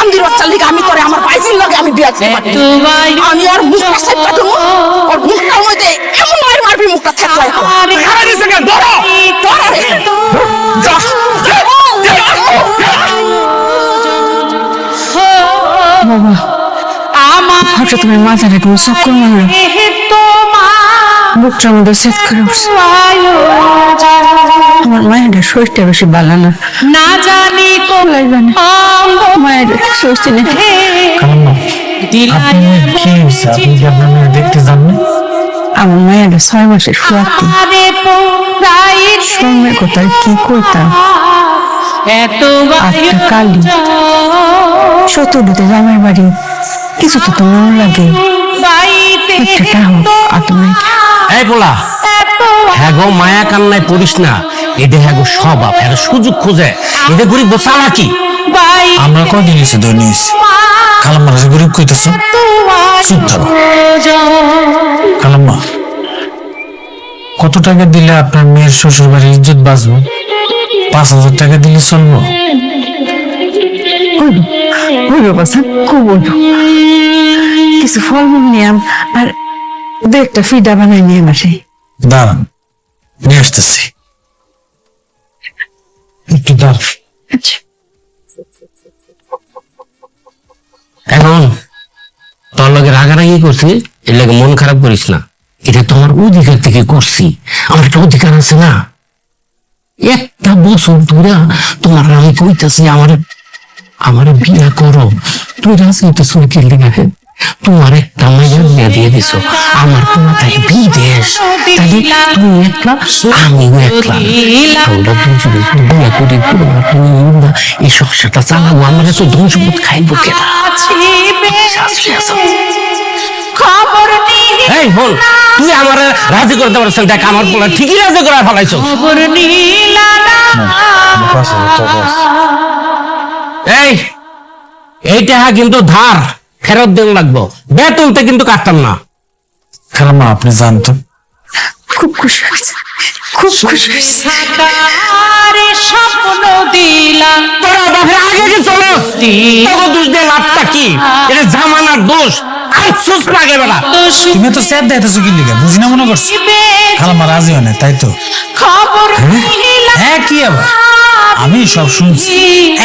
বান্দির বাচ্চার লিগে আমি তোরে আমার বাইজির লগে আমি বিয়া দিতে পারি। আমি ওর মুখটা সেটা দেবো ওর মুখটার মধ্যে এমন মার মারবি মুখটা থেতলাই খারাপ দিছে কেন? ধরো! ধরো! রে যা যা, হঠাৎ তুমি মাথাটা কোনো চক্কর মারলো বুকটার মধ্যে সেট করে উঠছে আমার মায়ের শরীরটা বেশি ভালো না। না জানি কোন লাগবে না। মায়ের স্বস্তি আপনি কি হয়েছে? আপনি কি আপনার মেয়ে দেখতে যান না? আমার মায়ের ছয় মাসের সুয়াতি কি? করতাম আটটা কালি চতুর্দিকে জামাই বাড়ি। কিছু তো তো মন লাগে। বাইতে একটা হোক আর তুমি এই পোলা হ্যাঁ গো মায়া কান্নায় পড়িস না। এদের হ্যাঁ গো স্বভাব। হ্যাঁ সুযোগ খোঁজে। এদের গরিব বসা নাকি আমরা কদিন এসে ধনী হয়েছি খালাম্মা রাজা গরিব কইতেছ চুপ থাকো। খালাম্মা কত টাকা দিলে আপনার মেয়ের শ্বশুর বাড়ির ইজ্জত বাঁচবো? পাঁচ হাজার টাকা দিলে চলবো? কিছু ফলমূল নিয়ে আর দু একটা ফিডা বানাই নিয়ে আসে দাঁড়ান নিয়ে আসতেছি। একটু দাঁড়ান। আচ্ছা। এখন তোর লগে রাগারাগি করছি, এর লাগে মন খারাপ করিস না। এটা তোমার অধিকার থেকে করছি। আমার একটা অধিকার আছে না? একটা বছর ধরে তোমার আমি কইতেছি, আমার আমার বিয়া করো। তুই রাজি তো কেলে লেগে তোমার একটা মায়ের বিয়া দিয়ে দিছো। আমার তোমার বিদেশ। তাহলে তুমি একলা? আমিও একলা। আমরা দুজনে বিয়া করে পুরো তুমি না এই সংসারটা চালাবো। আমার এত সম্পদ খাইবো কেনা এই হল তুই আমার রাজি করতে পারছিস দেখ আমার পোলা ঠিকই রাজি করে ফেলাইছ। এই এইটা কিন্তু ধার। ফেরত দেন লাগবো। বেতনতে কিন্তু কাটতাম না। খালাম্মা আপনি জানতো খুব খুশি হয়েছে। খুব খুশি হয়েছে। আরে স্বপ্ন দিলাম। তোরা বাপের আগে কি চলস তোকে দোষ দিয়ে লাভটা কি? এটা জামানার দোষ। আফসোস লাগে বেলা তুমি তো স্যার দেখাইতেছো কি লিখে বুঝি না মনে করছি? খালাম্মা রাজি হয় না তাই তো? খবর নিলাম হ্যাঁ কি আবার? আমি সব শুনছি।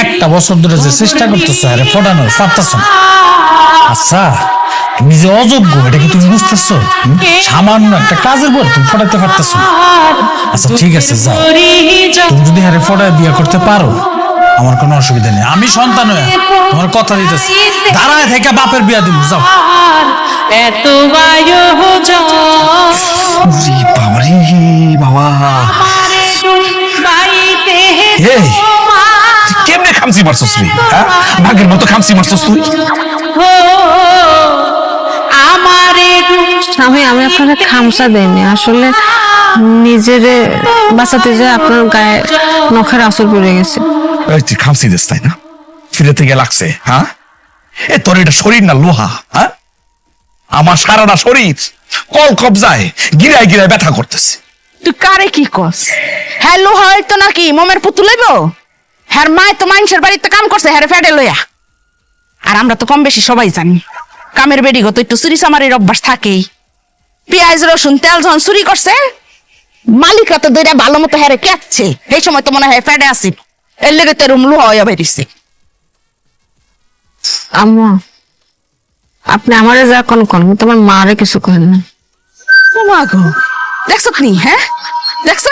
একটা বছর ধরে যে চেষ্টা করতেছো আরে ফটানোর পারতেছো না। আচ্ছা তুমি যে অযোগ্য এটা কি তুমি বুঝতেছো? সামান্য একটা কাজের পর তুমি ফটাতে পারতেছো আচ্ছা ঠিক আছে যাও। তুমি যদি হারে ফটায় বিয়ে করতে পারো আমার কোনো অসুবিধা নেই। আমি সন্তান হয়ে তোমার কথা দিতেছি। দাঁড়ায় থেকে বাপের বিয়া দিব যাও। এত বায়ু বাবারে বাবা। এই কেমনে খামসি মারছস রে হ্যাঁ? বাঘের মতো খামসি মারছস তুই। আমি আমি আপনাকে খামসা দেয়নি আসলে নিজেরে বাঁচাতে যে আপনার গায়ে নখের আসর পড়ে গেছে। এই তুই খামসি দিস তাই না? ফিরে থেকে লাগছে হ্যাঁ? এ তোর এটা শরীর না লোহা হ্যাঁ? আমার সারাটা শরীর কল কবজায় গিরায় গিরায় ব্যথা করতেছে। তুই কারে কি কস? হ্যালো হয়তো নাকি? মোমের পুতুল লইব? হ্যার মায় তো মানুষের বাড়িতে কাম করছে হ্যারে ফেডে লইয়া। আর আমরা তো কম বেশি সবাই জানি। কামের বেডি গো তো একটু চুরি সামারির অভ্যাস থাকেই। পেঁয়াজ রসুন তেল যখন চুরি করছে মালিকরা তো দুইটা ভালো মতো হ্যারে কেটছে এই সময় তো মনে হয় ফেডে আসি এর লেগে তো রুম লোহা হইয়া বেরিয়েছে। আম্মা আপনি আমারে যা কোন কোন তোমার মারে কিছু করেন না। মা গো দেখছ নি হ্যাঁ? দেখছ?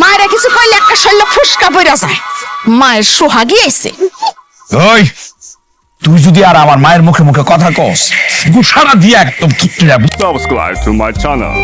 মায়ের কিছু কইলে একটা শৈল ফুসকা পড়া যায়। মায়ের সোহাগী আইছে। ওই তুই যদি আর আমার মায়ের মুখে মুখে কথা কস, গুসারা দিয়ে একদম থুতরে Subscribe to my channel.